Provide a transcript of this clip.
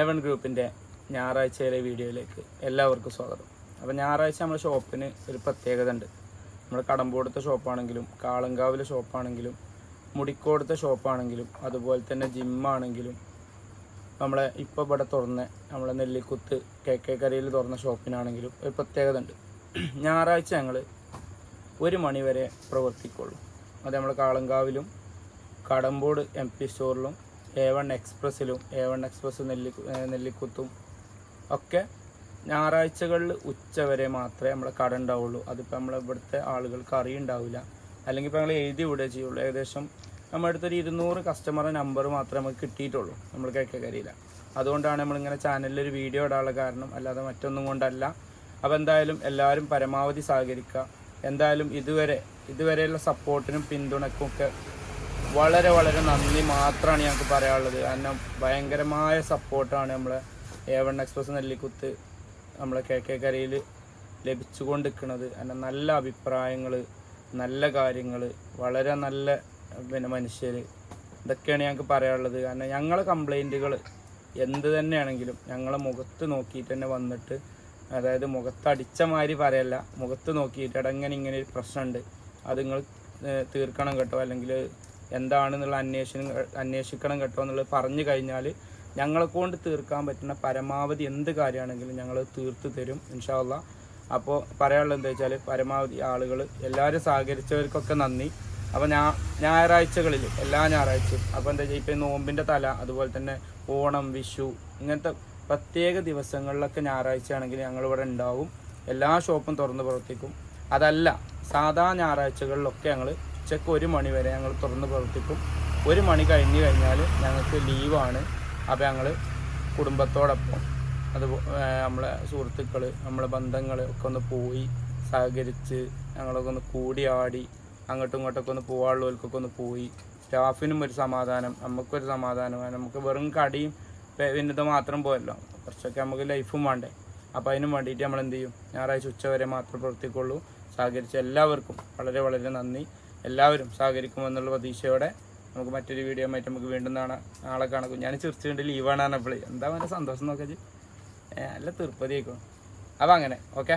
A1 ഗ്രൂപ്പിന്റെ ഞായറാഴ്ചയിലെ വീഡിയോയിലേക്ക് എല്ലാവർക്കും സ്വാഗതം. അപ്പോൾ ഞായറാഴ്ച നമ്മുടെ ഷോപ്പിന് ഒരു പ്രത്യേകത ഉണ്ട്. നമ്മുടെ കടമ്പോടത്തെ ഷോപ്പാണെങ്കിലും കാളങ്കാവിലെ ഷോപ്പാണെങ്കിലും മുടിക്കോടത്തെ ഷോപ്പാണെങ്കിലും അതുപോലെ തന്നെ ജിമ്മാണെങ്കിലും നമ്മളെ ഇപ്പോൾ ഇവിടെ തുറന്ന നമ്മളെ നെല്ലിക്കുത്ത് കെ കെ കരയിൽ തുറന്ന ഷോപ്പിനാണെങ്കിലും ഒരു പ്രത്യേകത ഉണ്ട്. ഞായറാഴ്ച ഞങ്ങൾ ഒരു മണി വരെ പ്രവർത്തിക്കുള്ളൂ. അത് നമ്മൾ കാളങ്കാവിലും കടമ്പോട് എം പി സ്റ്റോറിലും എ വൺ എക്സ്പ്രസ്സിലും എ വൺ എക്സ്പ്രസ് നെല്ലി നെല്ലിക്കുത്തും ഒക്കെ ഞായറാഴ്ചകളിൽ ഉച്ച വരെ മാത്രമേ നമ്മളെ കട ഉണ്ടാവുള്ളൂ. അതിപ്പോൾ നമ്മളെ ഇവിടുത്തെ ആളുകൾക്ക് അറിയുണ്ടാവില്ല. അല്ലെങ്കിൽ ഇപ്പോൾ ഞങ്ങൾ എഴുതി വിടുകയെ ചെയ്യുള്ളൂ. ഏകദേശം നമ്മുടെ അടുത്തൊരു ഇരുന്നൂറ് കസ്റ്റമറെ നമ്പർ മാത്രമേ നമുക്ക് കിട്ടിയിട്ടുള്ളൂ. നമ്മൾ കേക്കകരിയില്ല അതുകൊണ്ടാണ് നമ്മളിങ്ങനെ ചാനലിൽ ഒരു വീഡിയോ ഇടാനുള്ള കാരണം. അല്ലാതെ മറ്റൊന്നും കൊണ്ടല്ല. അപ്പോൾ എന്തായാലും എല്ലാവരും പരമാവധി സഹകരിക്കുക. എന്തായാലും ഇതുവരെ ഇതുവരെയുള്ള സപ്പോർട്ടിനും പിന്തുണക്കും ഒക്കെ വളരെ വളരെ നന്ദി മാത്രമാണ് ഞങ്ങൾക്ക് പറയാനുള്ളത്. കാരണം ഭയങ്കരമായ സപ്പോർട്ടാണ് നമ്മളെ എ വൺ എക്സ്പ്രസ് നെല്ലിക്കുത്ത് നമ്മളെ കെ കെ കരയിൽ ലഭിച്ചുകൊണ്ടിരിക്കുന്നത്. കാരണം നല്ല അഭിപ്രായങ്ങൾ നല്ല കാര്യങ്ങൾ വളരെ നല്ല പിന്നെ മനുഷ്യർ ഇതൊക്കെയാണ് ഞങ്ങൾക്ക് പറയാനുള്ളത്. കാരണം ഞങ്ങളെ കംപ്ലൈന്റുകൾ എന്ത് തന്നെയാണെങ്കിലും ഞങ്ങളെ മുഖത്ത് നോക്കിയിട്ട് തന്നെ വന്നിട്ട് അതായത് മുഖത്തടിച്ച മാതിരി പറയല്ല. മുഖത്ത് നോക്കിയിട്ട് അടങ്ങനെ ഇങ്ങനെ ഒരു പ്രശ്നമുണ്ട്. അത് നിങ്ങൾ തീർക്കണം കേട്ടോ. അല്ലെങ്കിൽ എന്താണെന്നുള്ള അന്വേഷണം അന്വേഷിക്കണം കേട്ടോ എന്നുള്ളത് പറഞ്ഞു കഴിഞ്ഞാൽ ഞങ്ങളെ കൊണ്ട് തീർക്കാൻ പറ്റുന്ന പരമാവധി എന്ത് കാര്യമാണെങ്കിലും ഞങ്ങൾ തീർത്ത് തരും ഇൻഷാല്ല അപ്പോൾ പറയാനുള്ളത് എന്താ വെച്ചാൽ പരമാവധി ആളുകൾ എല്ലാവരും സഹകരിച്ചവർക്കൊക്കെ നന്ദി. അപ്പോൾ ഞാ ഞായറാഴ്ചകളിൽ എല്ലാ ഞായറാഴ്ചയും. അപ്പോൾ എന്താ വെച്ചാൽ ഇപ്പോൾ നോമ്പിന്റെ തല അതുപോലെ തന്നെ ഓണം വിഷു ഇങ്ങനത്തെ പ്രത്യേക ദിവസങ്ങളിലൊക്കെ ഞായറാഴ്ച ആണെങ്കിൽ ഞങ്ങളിവിടെ ഉണ്ടാവും. എല്ലാ ഷോപ്പും തുറന്ന് പ്രവർത്തിക്കും അതല്ല സാധാ ഞായറാഴ്ചകളിലൊക്കെ ഞങ്ങൾ ഉച്ചയ്ക്ക് ഒരു മണി വരെ ഞങ്ങൾ തുറന്ന് പ്രവർത്തിക്കും. ഒരു മണി കഴിഞ്ഞ് കഴിഞ്ഞാൽ ഞങ്ങൾക്ക് ലീവാണ്. അപ്പോൾ ഞങ്ങൾ കുടുംബത്തോടൊപ്പം അത് നമ്മളെ സുഹൃത്തുക്കൾ നമ്മളെ ബന്ധങ്ങൾ ഒക്കെ ഒന്ന് പോയി സഹകരിച്ച് ഞങ്ങളൊക്കെ ഒന്ന് കൂടിയാടി അങ്ങോട്ടും ഇങ്ങോട്ടൊക്കെ ഒന്ന് പോകാനുള്ളവർക്കൊക്കെ ഒന്ന് പോയി. സ്റ്റാഫിനും ഒരു സമാധാനം നമുക്കൊരു സമാധാനം. നമുക്ക് വെറും കടിയും പെ- മാത്രം പോയല്ലോ കുറച്ചൊക്കെ നമുക്ക് ലൈഫും വേണ്ടേ. അപ്പോൾ അതിനും വേണ്ടിയിട്ട് നമ്മൾ എന്ത് ചെയ്യും? ഞായറാഴ്ച ഉച്ച വരെ മാത്രമേ പ്രവർത്തിക്കുള്ളൂ. സഹകരിച്ച എല്ലാവർക്കും വളരെ വളരെ നന്ദി. എല്ലാവരും സഹകരിക്കുമെന്നുള്ള പ്രതീക്ഷയോടെ നമുക്ക് മറ്റൊരു വീഡിയോ ആയിട്ട് നമുക്ക് വീണ്ടും നാളെ നാളെ കാണാം. ഞാൻ ചിരിച്ചുകൊണ്ട് ലീവാണ് അപ്പോൾ എന്താ അവന്റെ സന്തോഷം നോക്കാച്ചു നല്ല തീർപ്പതി ആയിക്കോ അപ്പോൾ അങ്ങനെ ഓക്കെ